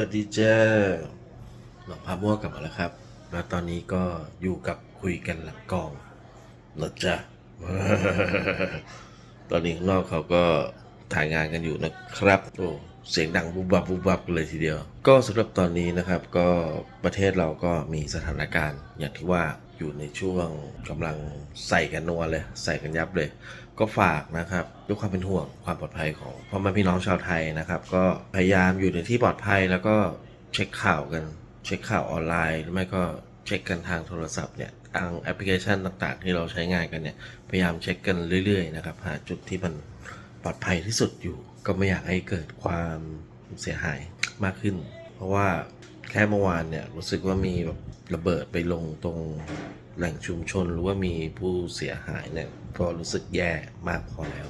สวัสดีเจ้าหลอกพามั่วกลับมาแล้วครับ แล้วตอนนี้ก็อยู่กับคุยกันหลังกองนะจ๊ะตอนนี้ข้างนอกเขาก็ถ่ายงานกันอยู่นะครับ โอ้ เสียงดังบุบบับบุบบับเลยทีเดียว ก็สำหรับตอนนี้นะครับ ก็ประเทศเราก็มีสถานการณ์ อย่างที่ว่าอยู่ในช่วงกำลังใส่กันนัวเลย ใส่กันยับเลย ก็ฝากนะครับด้วยความเป็นห่วงความปลอดภัยของพ่อแม่พี่น้องชาวไทยนะครับ ก็พยายามอยู่ในที่ปลอดภัยแล้วก็เช็คข่าวกัน เช็คข่าวออนไลน์หรือไม่ก็เช็คกันทางโทรศัพท์เนี่ยทางแอปพลิเคชันต่างๆ ที่เราใช้งานกันเนี่ยพยายามเช็คกันเรื่อยๆนะครับหาจุดที่มันปลอดภัยที่สุดอยู่ ก็ไม่อยากให้เกิดความเสียหายมากขึ้น เพราะว่าแค่เมื่อวานเนี่ยรู้สึกว่ามีแบบระเบิดไปลงตรง แหล่งชุมชนหรือว่ามีผู้เสียหายเนี่ยก็รู้สึกแย่มากพอแล้ว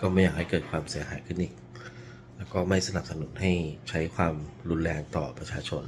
ก็ไม่อยากให้เกิดความเสียหายขึ้นอีก แล้วก็ไม่สนับสนุนให้ใช้ความรุนแรงต่อประชาชน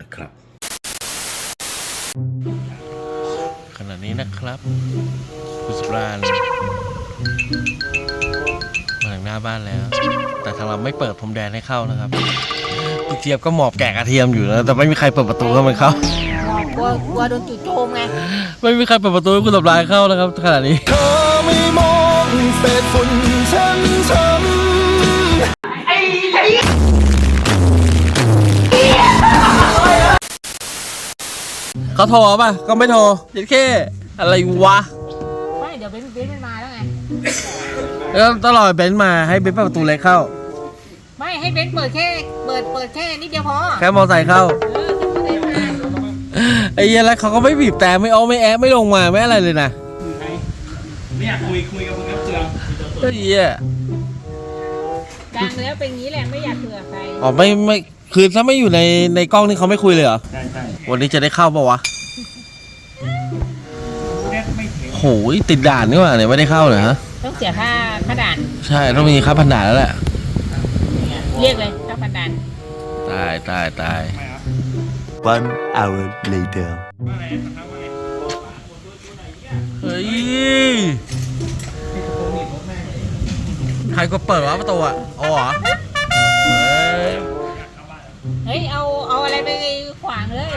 นะครับ ขณะนี้นะครับคุณสุรานมาถึงหน้าบ้านแล้ว แต่ทางเราไม่เปิดพรมแดนให้เข้านะครับเจี๊ยบก็หมอบแกะกระเทียมอยู่นะแต่ไม่มีใครเปิดประตูให้มันเข้า กลัวกลัวโดนจู่โจมไงไม่มีใครเปิดประตูให้คุณสุรานเข้านะครับขณะนี้ เธอไม่มองเศษฝุ่นฉันช้ำเขาโทรป่ะ ก็ไม่โทรเด็ดแค่อะไรวะ ไม่เดี๋ยวเบนซ์เบนซ์มันมาแล้วไง แล้วต้องรอเบนซ์มาให้เบนซ์เปิดประตูเล็กเข้า ไม่ให้เบนซ์เปิดแค่ เปิดเปิดแค่นิดเดียวพอ แค่มอไซค์เข้า เออแค่เบนซ์มา ไอ้เหี้ยแล้วเขาก็ไม่บีบแต่ไม่เอาไม่แอะไม่ลงมาไม่อะไรเลยนะไม่อยากคุยคุยกับมึงก็เปลืองไอ้เหี้ยดังแล้วเป็นอย่างนี้แหละไม่อยากเผื่อใครอ๋อไม่ไม่คือถ้าไม่อยู่ในในกล้องนี่เขาไม่คุยเลยเหรอใช่ใช่วันนี้จะได้เข้าปะวะแรกไม่ถึงโหยติดด่านนี่หว่าเนี่ยไม่ได้เข้าเลยฮะต้องเสียค่าค่าด่านใช่ต้องมีค่าพันด่านแล้วแหละเรียกเลยค่าพันด่านตายตายตาย ไม่ครับ One hour later ว่าไงนะครับว่าไงเฮ้ย ใครก็เปิดวะประตูอะอ๋อเหรอเฮ้ย เฮ้ย เอา เอาอะไรไปขวางเลย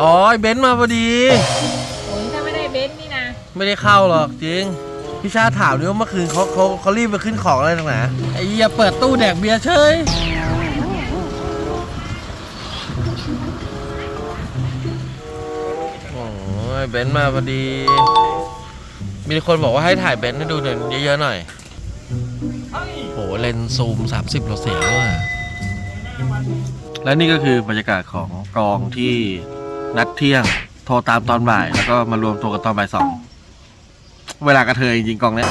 อ๋อไอ้เบนซ์มาพอดี โอ้ยถ้าไม่ได้เบนซ์นี่นะ ไม่ได้เข้าหรอกจริง พี่ชาติถามดิว่าเมื่อคืนเขาเขาเขารีบไปขึ้นของอะไรต่างหนาไอ้เหี้ยเปิดตู้แดกเบียร์เฉย เบนซ์มาพอดี มีคนบอกว่าให้ถ่ายเบนซ์ให้ดูหน่อยเยอะๆหน่อย โอ้โหเลนส์ซูม 30เราเสียแล้วอะและนี่ก็คือบรรยากาศของกองที่นัดเที่ยง โทรตามตอนบ่าย แล้วก็มารวมตัวกันตอนบ่ายสอง เวลากระเทยจริงๆกองเนี้ย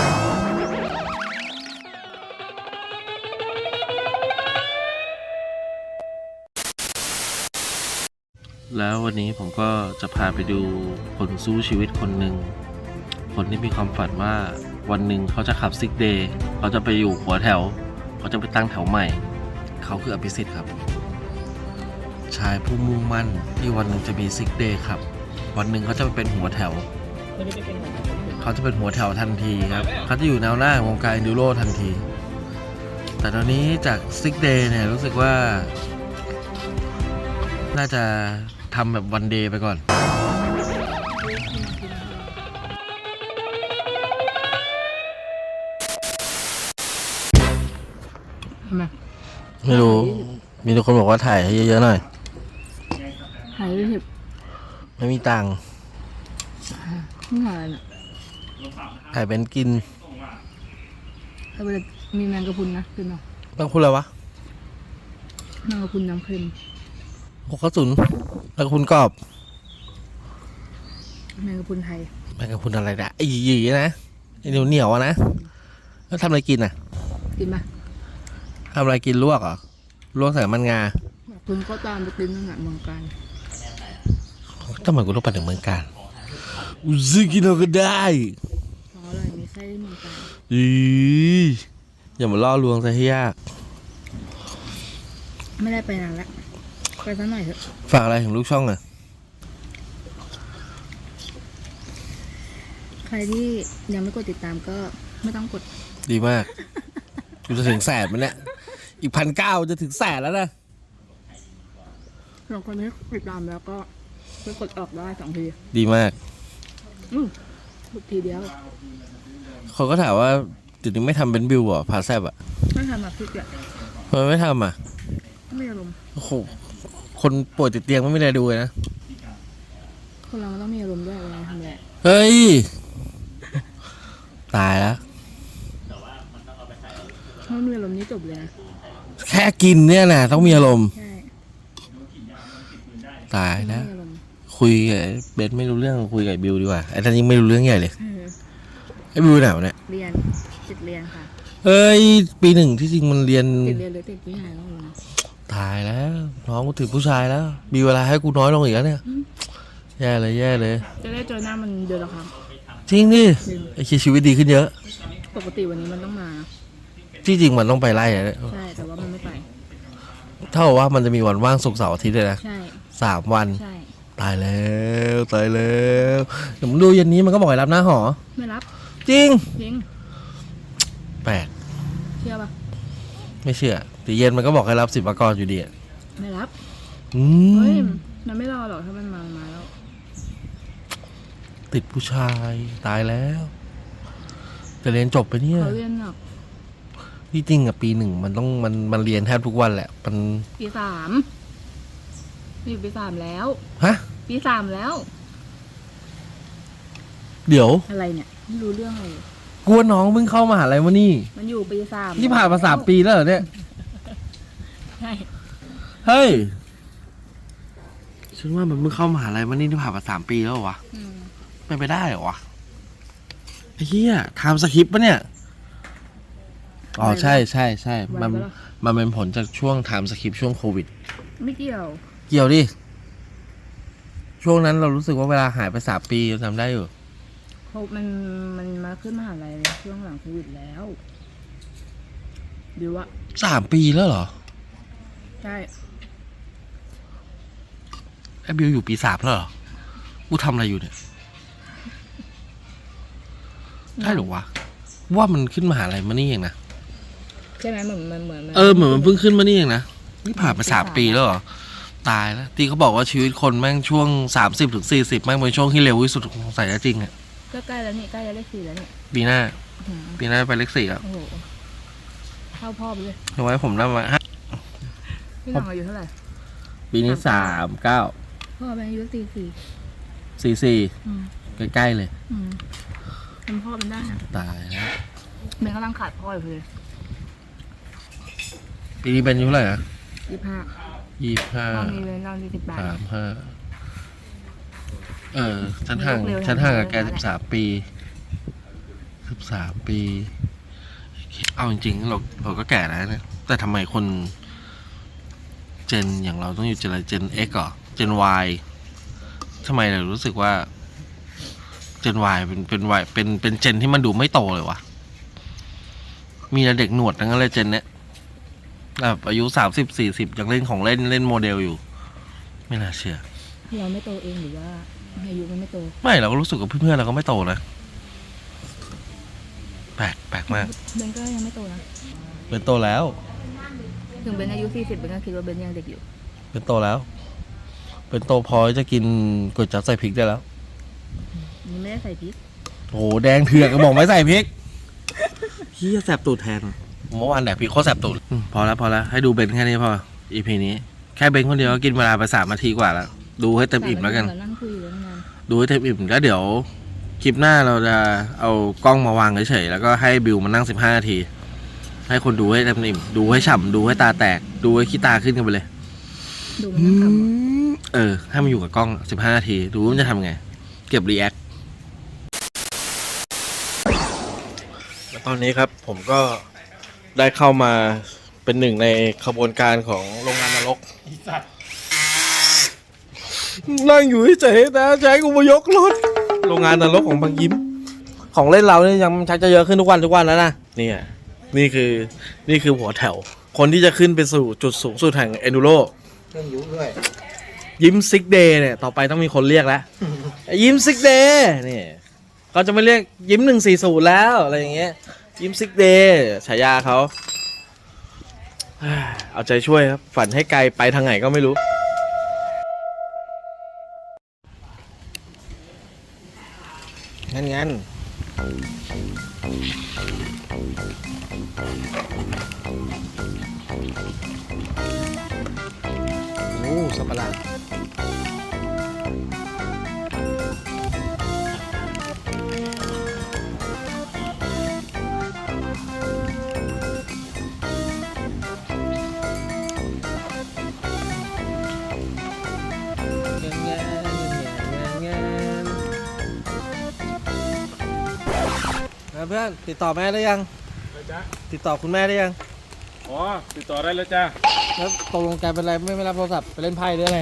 แล้ววันนี้ผมก็จะพาไปดูคนสู้ชีวิตคนหนึ่ง คนที่มีความฝันว่าวันหนึ่งเขาจะขับซิกเดย์เขาจะไปอยู่หัวแถว เขาจะไปตั้งแถวใหม่ เขาคืออภิสิทธิ์ครับ ชายผู้มุ่งมั่นที่วันหนึ่งจะมีซิกเดย์ครับ วันหนึ่งเขาจะไปเป็นหัวแถว เขาจะเป็นหัวแถวทันทีครับ เขาจะอยู่แนวหน้าของวงการดูโรทันที แต่ตอนนี้จากซิกเดย์เนี่ยรู้สึกว่าน่าจะ ทำแบบวันเดย์ไปก่อน ทำไมไม่รู้ มีทุกคนบอกว่าถ่ายให้เยอะๆหน่อย หายไปสิบไม่มีตังค์ไม่หายน่ะถ่ายเป็นกินถ้าเวลามีแมงกะพรุนนะขึ้นมาต้องพูดอะไรวะ แมงกะพรุนน้ำเค็ม หกกระสุนแล้วคุณกรอบแมงกะพรุนไทยแมงกะพรุนอะไรนะไอ้หยีๆนะไอ้เหนียวเหนียวๆอะนะแล้วทำอะไรกินอะกินปะทำอะไรกินลวกเหรอลวกใส่มันงาคุณก็ตามไปกินนั่นแหละเมืองการทำไมกูต้องไปถึงเมืองการอุซึกินเอาก็ได้ เพราะอะไรมีไส้ที่เมืองการอีอย่ามาล่อลวงซะให้ยากไม่ได้ไปนานแล้ว ไปสักหน่อยเถอะฝากอะไรถึงลูกช่องอะ ใครที่ยังไม่กดติดตามก็ไม่ต้องกด ดีมากกูจะถึงแสนมันเนี่ยอีกพันเก้าจะถึงแสนแล้วนะสองคนนี้ติดตามแล้วก็ไปกดออกได้สองทีดีมากอืมกดทีเดียวเขาก็ถามว่าจุดนี้ไม่ทำเป็นบิวเหรอพาแซบอะไม่ทำแบบพี่เกียจทำไมไม่ทำอะไม่อารมณ์โอ้โห คนป่วยติดเตียงไม่มีอะไรดูเลยนะ คนเรามันต้องมีอารมณ์ด้วยเวลาทำอะไรเฮ้ย ตายแล้ว ถ้าไม่มีอารมณ์นี่จบเลยนะแค่กินเนี่ยนะต้องมีอารมณ์ ใช่ตายไม่แล้วมีอารมณ์คุยกับไอ้เบสไม่รู้เรื่องคุยกับไอ้บิวดีกว่าไอ้ท่านยังไม่รู้เรื่องใหญ่เลย เออไอ้บิวไหนวะเนี่ย เรียนติดเรียนค่ะเอ้ย ปีหนึ่งที่จริงมันเรียน ติดเรียนหรือติดผู้ชายต้องรู้นะ ตายแล้วน้องกูถึงผู้ชายแล้ว มีเวลาให้กูน้อยลงอีกแล้วเนี่ย แย่เลยแย่เลย จะได้เจอหน้ามันเดือนละครั้งจริงดิไอ้เหี้ยชีวิตดีขึ้นเยอะ ปกติวันนี้มันต้องมา ที่จริงมันต้องไปไล่อะเนี่ยใช่ แต่ว่ามันไม่ไป เท่ากับว่ามันจะมีวันว่างศุกร์เสาร์อาทิตย์เลยนะใช่ สามวัน ใช่ ตายแล้วตายแล้วเดี๋ยวมึงดูเย็นนี้มันก็บอกให้รับหน้าหอ ไม่รับจริงทิ้งแปลกเชื่อปะไม่เชื่อแต่เย็นมันก็บอกให้รับสิบประกรอยู่ดีอะไม่รับ อืเฮ้ย มมันไม่รอหรอกถ้ามันมามาแล้ว ติดผู้ชายตายแล้วจะเรียนจบไปเนี่ย เขาเรียนหนักที่จริงอะปีหนึ่งมันต้องมันมันเรียนแทบทุกวันแหละ มันปีสามอยู่ปีสามแล้ว ฮะ ปีสามแล้ว เดี๋ยวอะไรเนี่ย ไม่รู้เรื่องอะไรกลัวน้องเพิ่งเข้ามหาลัยมานี่ มันอยู่ปีสามนี่ผ่านมาสามปีแล้วเหรอเนี่ย ใช่เฮ้ย ฉันว่ามันเพิ่งเข้ามหาลัยมานี่ที่ผ่านมาสามปีแล้วเหรอวะอืมเป็นไปได้เหรอวะไอ้เหี้ยไทม์สคริปต์ปะเนี่ย อ๋อใช่ใช่ใช่มันไวปะล่ะ มันเป็นผลจากช่วงไทม์สคริปต์ช่วงโควิด ไม่เกี่ยว เกี่ยวดิ ช่วงนั้นเรารู้สึกว่าเวลาหายไปสามปีเราจำได้อยู่เพราะมันมันมาขึ้นมหาลัยช่วงหลังโควิดแล้วดิวอะสามปีแล้วเหรอ ใช่ไอ้บิวอยู่ปีสามแล้วเหรอกูทำอะไรอยู่เนี่ยใช่เหรอวะ ว่ามันขึ้นมหาลัยมานี่เองนะ ใช่ไหมเหมือนมันเหมือนเออเหมือนมันเพิ่งขึ้นมานี่เองนะ นี่ผ่านไปสามปีแล้วเหรอ ตายแล้ว ที่เขาบอกว่าชีวิตคนแม่งช่วงสามสิบถึงสี่สิบแม่งเป็นช่วงที่เร็วที่สุดของสายจริงอะก็ใกล้แล้วนี่ใกล้จะเลขสี่แล้วนี่ปีหน้าอื้อหือปีหน้าไปเลขสี่แล้วโอ้โหเข้าพ่อไปเลยเอาไว้ผมได้มาฮะ พี่หลังอายุเท่าไหร่ ปีนี้สามเก้าพ่อเป็นอายุสี่สี่สี่สี่อืมใกล้ๆเลยอืมเป็นพ่อเป็นได้นะตายแล้วเป็นกำลังขาดพ่ออยู่เลยปีนี้เป็นอายุเท่าไหร่นะยี่ห้ายี่ห้าพ่อมีเงินเราสี่สิบบาทสามห้าเออฉันห่างเร็วๆฉันห่างกับเร็แกวๆสิบสามปีสิบสามปี เอาจริงๆเราเราก็แก่แล้วเนี่ยแต่ทำไมคน เจนอย่างเราต้องอยู่เจนอะไรเจน X เหรอเจน Y ทำไมเรารู้สึกว่าเจน Y เป็นเป็น Y เป็นเป็นเจนที่มันดูไม่โตเลยวะมีแต่เด็กหนวดทั้งนั้นเลยเจนเนี้ยแบบอายุสามสิบสี่สิบยังเล่นของเล่นเล่นโมเดลอยู่ ไม่น่าเชื่อ เราไม่โตเองหรือว่าอายุมันไม่โต ไม่เราก็รู้สึกกับเพื่อนๆเราก็ไม่โตนะแปลกแปลกมากเบนก็ยังไม่โตนะเป็นโตแล้ว ถึงเบนอายุสี่สิบเบนก็คิดว่าเบนยังเด็กอยู่ เป็นโตแล้ว เป็นโตพอจะกินก๋วยจั๊บใส่พริกได้แล้วมันไม่ได้ใส่พริกโอ้โหแดงเถือกก็บอกไม่ใส่พริกเฮียแสบตูดแทนเมื่อวานแดกพริกโคตรแสบตูดอืมพอแล้วพอแล้วให้ดูเบนแค่นี้พออีพีนี้ แค่เบนคนเดียวก็กินเวลาไปสามนาทีกว่าแล้ว ดูให้เต็มอิ่มแล้วกันเรานั่งคุยอยู่ตั้งนานดูให้เต็มอิ่มแล้วเดี๋ยว คลิปหน้าเราจะเอากล้องมาวางเฉยๆแล้วก็ให้บิวมานั่งสิบห้านาที ให้คนดูให้เต็มอิ่มดูให้ฉ่ำดูให้ตาแตก ดูให้ขี้ตาขึ้นกันไปเลย ดูมันนั่งขำอะเออ ให้มันอยู่กับกล้องสิบห้านาที ดูว่ามันจะทำไง เก็บรีแอคตอนนี้ครับผมก็ได้เข้ามาเป็นหนึ่งในขบวนการของโรงงานนรกสัตว์นั่งอยู่เฉยๆนะใช้กูมายกรถ โรงงานนรกของบางยิ้ม ของเล่นเราเนี่ยยังชักจะเยอะขึ้นทุกวันทุกวันแล้วนะนี่อะ นี่คือนี่คือหัวแถว คนที่จะขึ้นไปสู่จุดสูงสุดแห่งเอนูโรเครื่องยุด้วย ยิ้มซิกเดย์เนี่ย ต่อไปต้องมีคนเรียกแล้ว ยิ้มซิกเดย์นี่เขาจะไม่เรียกยิ้มหนึ่งสี่ศูนย์แล้ว อะไรอย่างเงี้ย ยิ้มซิกเดย์ฉายาเขาเอาใจช่วยครับ ฝันให้ไกลไปทางไหนก็ไม่รู้ งั้นงั้น โอ้สับปะรดเพื่อนติดต่อแม่หรือยัง ติดต่อคุณแม่ได้ยัง อ๋อติดต่อได้แล้วจ้ะแล้วตกลงแกเป็นไรไม่ไม่รับโทรศัพท์ไปเล่นไพ่หรืออะไร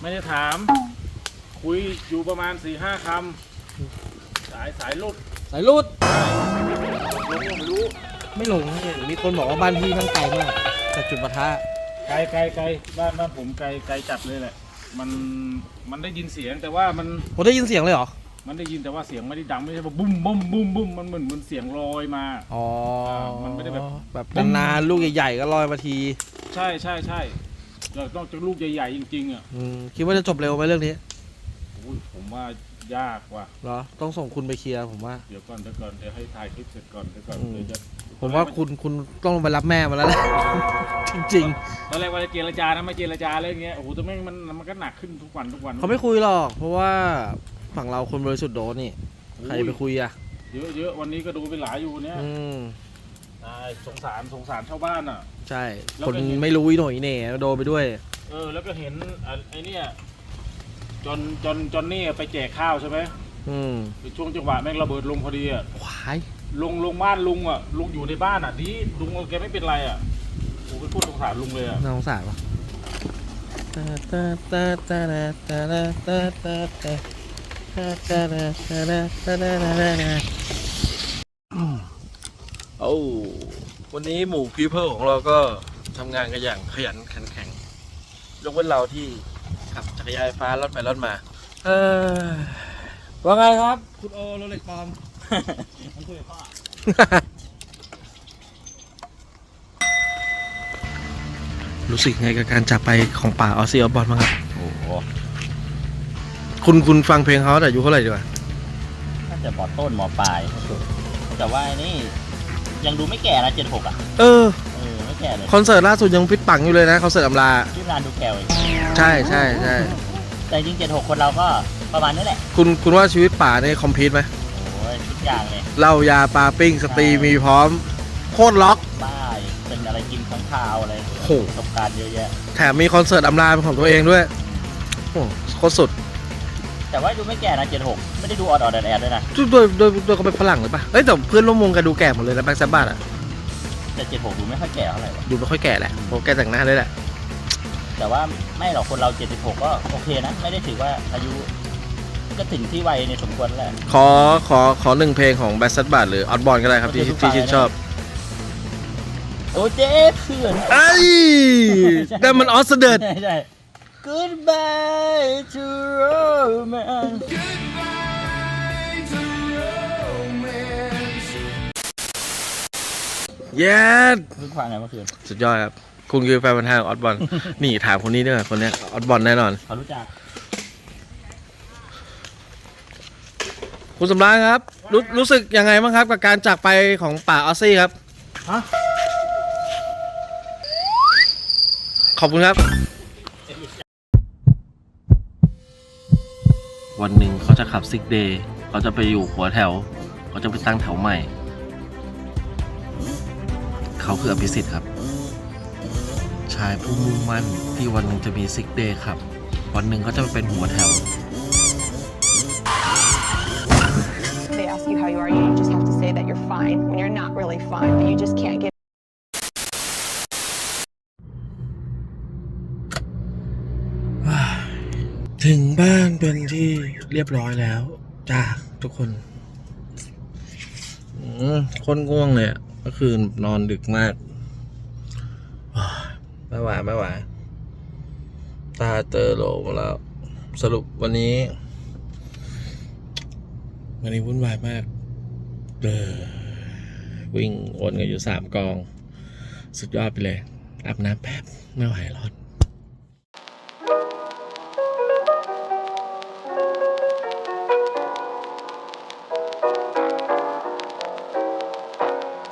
ไม่ได้ถาม คุยอยู่ประมาณ4ี่ห้าคำสายสายลุดสายรูดลงก็ไม่รู้ไม่หลงเนี่ยมีคนบอกว่าบ้านพี่มันไกลมากจากจุดปะทะไกลไกลไกลบ้านบ้านผมไกลไกลจัดเลยแหละ มันมันได้ยินเสียงแต่ว่ามันผมได้ยินเสียงเลยเหรอ มันได้ยินแต่ว่าเสียงไม่ได้ดังไม่ใช่ว่าบุ้มบุ้มบุ้มบุ้มมันเหมือนเหมือนเสียงลอยมา อ๋อมันไม่ได้แบบ แบบนานๆลูกใหญ่ ๆ ก็ลอยมาทีใช่ใช่ใช่เราต้องจะลูกใหญ่ๆจริงๆอะอืมคิดว่าจะจบเร็วไหมเรื่องนี้อุ้ยผมว่ายากว่ะเหรอต้องส่งคุณไปเคลียร์ผมว่า เดี๋ยวก่อนเดี๋ยวก่อนเดี๋ยวให้ถ่ายคลิปเสร็จก่อนเดี๋ยวก่อนอืม เดี๋ยวจะผมว่าคุณคุณต้องลงไปรับแม่มาแล้วแหละ จริงตอนแรกว่าจะเจรจานะไม่เจรจาอะไรอย่างเงี้ยโอ้โหแต่แม่งมันมันก็หนักขึ้นทุกวันทุกวันๆเขาไม่คุยหรอก เพราะว่า ฝั่งเราคนบริสุทธิ์โดนนี่ ใครไปคุยอะ เยอะเยอะวันนี้ก็ดูไปหลายอยู่เนี่ยอืมใช่สงสารสงสารชาวบ้านอะ ใช่แล้วคนก็เห็นไม่รู้อีโหน่อยอีเหน่โดนไปด้วย เออ แล้วก็เห็นอะไอ้เนี่ยจนจนจนนี่ไปแจกข้าวใช่ไหมอืมในช่วงจังหวะแม่งระเบิดลงพอดีอะขวายลงลงบ้านลุงอะลุงอยู่ในบ้านอะดีลุงแกไม่เป็นไรอะโอ้ไปพูดสงสารลุงเลยอะน่าสงสารปะตาตาตาตาตาตาตา โอ้วันนี้หมู่พีเพิลของเราก็ทำงานกันอย่างขยันขันแข็งยกเว้นเราที่ขับจักรยานไฟฟ้ารถไปรถมา เออว่าไงครับ คุณโอโรเล็กปอมมันคุยกับพ่อรู้สึกไงกับการจากไปของป่าออสซี่ออฟบอลบ้างครับ โอ้โห คุณคุณฟังเพลงเขาแต่อายุเท่าไหร่ดีกว่าน่าจะมอต้นมอปลาย แต่ว่าไอ้นี่ ยังดูไม่แก่นะเจ็ดหกอะ เออเออ ไม่แก่เลยคอนเสิร์ตล่าสุดยังฟิตปังอยู่เลยนะคอนเสิร์ตอำลาชื่องานดูแก่อีกใช่ใช่ใช่แต่จริงเจ็ดหกคนเราก็ประมาณนี้แหละ คุณคุณว่าชีวิตป่าในคอมพิวต์ไหมโอ้ยทุกอย่างเลย เหล้ายาปลาปิ้งสตรีมีพร้อม โคตรล็อก บ้ายเป็นอะไรกินข้างคาวอะไรโอ้โห ประสบการณ์เยอะแยะ แถมมีคอนเสิร์ตอำลาเป็นของตัวเองด้วยโอ้โหโคตรสุด แต่ว่าดูไม่แก่นะเจ็ดหกไม่ได้ดูออดออดแอดๆด้วยนะโดยโดยโดยเขาเป็นฝรั่งหรือปะเอ้ยแต่เพื่อนร่วมวงกันดูแก่หมดเลยนะแบ็คแซบบ้าอะแต่เจ็ดหกดูไม่ค่อยแก่เท่าไหร่วะดูไม่ค่อยแก่แหละเพราะแกแต่งหน้าด้วยแหละแต่ว่าไม่หรอกคนเราเจ็ดสิบหกก็โอเคนะไม่ได้ถือว่าอายุก็ถึงที่วัยในสมควรแล้วแหละขอขอขอหนึ่งเพลงของแบ็คแซบบ้าหรือออดบอลก็ได้ครับที่โอเคทุกที่ชื่นชอบ โอ้เจ๊เพื่อนไอ้ยนั่นมันออสเดิร์ด ใช่ใช่ Goodbye to romance เย้เพิ่งฟังไงเมื่อคืนสุดยอดครับ คุณคือแฟนพันธุ์แท้ของออสบอล นี่ถามคนนี้ด้วยคนเนี้ยออสบอลแน่นอน เขารู้จักคุณสำรานครับรู้รู้สึกยังไงบ้างครับ กับการจากไปของป่าออสซี่ครับฮะขอบคุณครับ วันหนึ่งเขาจะขับซิกเดย์เขาจะไปอยู่หัวแถว เขาจะไปตั้งแถวใหม่ เขาคืออภิสิทธิ์ครับ ชายผู้มุ่งมั่นที่วันหนึ่งจะมีซิกเดย์ครับ วันหนึ่งเขาจะไปเป็นหัวแถว they ask you how you are, you just have to say that you're fine when you're not really fine, but you just can't get ถึงบ้านเป็นที่เรียบร้อยแล้วจ้าทุกคนคนง่วงเลยอะเมื่อคืนนอนดึกมากไม่ไหวไม่ไหวตาเตอโลหมแล้ว สรุปวันนี้ วันนี้วุ่นวายมากเออวิ่งวนกันอยู่สามกอง สุดยอดไปเลยอาบน้ำแป๊บ ไม่ไหวร้อน